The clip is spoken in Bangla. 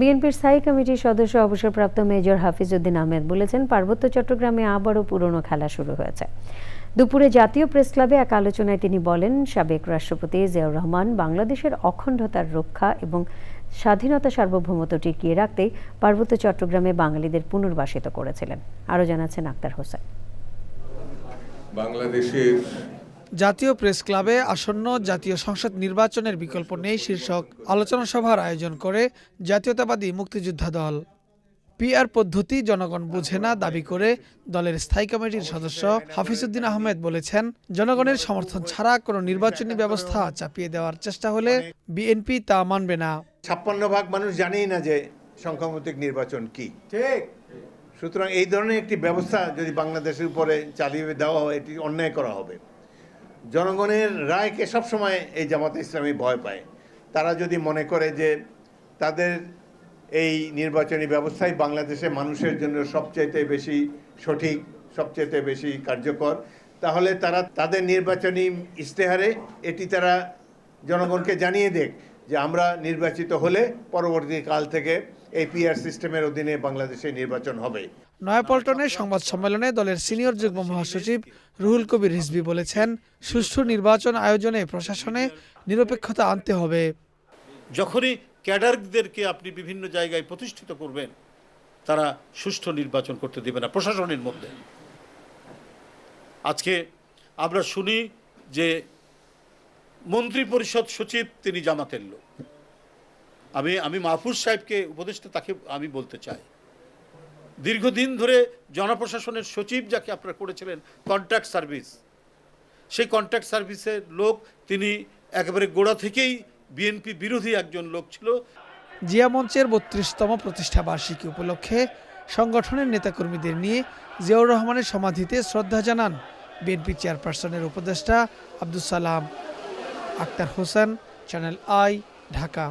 বিএনপির স্থায়ী কমিটির সদস্য অবসরপ্রাপ্ত মেজর হাফিজউদ্দিন আহমেদ বলেছেন, পার্বত্য চট্টগ্রামে আবারও পুরনো খেলা শুরু হয়েছে। দুপুরে জাতীয় প্রেস ক্লাবে এক আলোচনায় তিনি বলেন, সাবেক রাষ্ট্রপতি জিয়াউর রহমান বাংলাদেশের অখণ্ডতার রক্ষা এবং স্বাধীনতা সার্বভৌমত্ব টিকিয়ে রাখতে পার্বত্য চট্টগ্রামে বাঙালিদের পুনর্বাসিত করেছিলেন। আরও জানাচ্ছেন আক্তার হোসেন। বাংলাদেশের জাতীয় প্রেস ক্লাবে আসন্ন জাতীয় সংসদ নির্বাচনের বিকল্প নেই শীর্ষক আলোচনা সভার আয়োজন করে জাতীয়তাবাদী মুক্তিযোদ্ধা দল। পিআর পদ্ধতি জনগণ বুঝে না দাবি করে দলের স্থায়ী কমিটির সদস্য হাফিজউদ্দিন আহমেদ বলেছেন জনগণের সমর্থন ছাড়া কোনো নির্বাচনী ব্যবস্থা চাপিয়ে দেওয়ার চেষ্টা হলে বিএনপি তা মানবে না। ছাপ্পান্ন ভাগ মানুষ জানেই না যে সংখ্যামতিক নির্বাচন কি। ঠিক। সুতরাং এই ধরনের একটি ব্যবস্থা যদি বাংলাদেশের উপরে চালিয়ে দেওয়া হয় এটি অন্যায় করা হবে। জনগণের রায়কে সবসময় এই জামাতে ইসলামী ভয় পায়। তারা যদি মনে করে যে তাদের এই নির্বাচনী ব্যবস্থাই বাংলাদেশে মানুষের জন্য সবচাইতে বেশি সঠিক, সবচাইতে বেশি কার্যকর, তাহলে তারা তাদের নির্বাচনী ইশতেহারে এটি তারা জনগণকে জানিয়ে দেখ যে আমরা নির্বাচিত হলে পরবর্তী কাল থেকে এই পিআর সিস্টেমের অধীনে বাংলাদেশে নির্বাচন হবে। নয়াপল্টনে সংবাদ সম্মেলনে দলের সিনিয়র যুগ্ম মহাসচিব রুহুল কবির রিজভী বলেছেন সুষ্ঠু নির্বাচন আয়োজনে প্রশাসনে নিরপেক্ষতা আনতে হবে। যখনই ক্যাডারদেরকে আপনি বিভিন্ন জায়গায় প্রতিষ্ঠিত করবেন তারা সুষ্ঠু নির্বাচন করতে দেবে না প্রশাসনের মধ্যে। আজকে আমরা শুনি যে মন্ত্রী পরিষদ সচিব তিনি জামাতের লোক। আমি আমি মাহফুজ সাহেবকে, উপদেষ্টা তাকে আমি বলতে চাই। দীর্ঘদিন ধরে জনপ্রশাসনের সচিব যাকে আপনারা করেছিলেন কন্ট্রাক্ট সার্ভিস সেই কন্ট্রাক্ট সার্ভিসের লোক তিনি একেবারে গোড়া থেকেই বিএনপি বিরোধী একজন লোক ছিল। জিয়া মঞ্চের বত্রিশতম প্রতিষ্ঠা বার্ষিকী উপলক্ষে সংগঠনের নেতাকর্মীদের নিয়ে জিয়াউর রহমানের সমাধিতে শ্রদ্ধা জানান বিএনপি চেয়ারপারসনের উপদেষ্টা আব্দুল সালাম। Akter Hossain channel I Dhaka.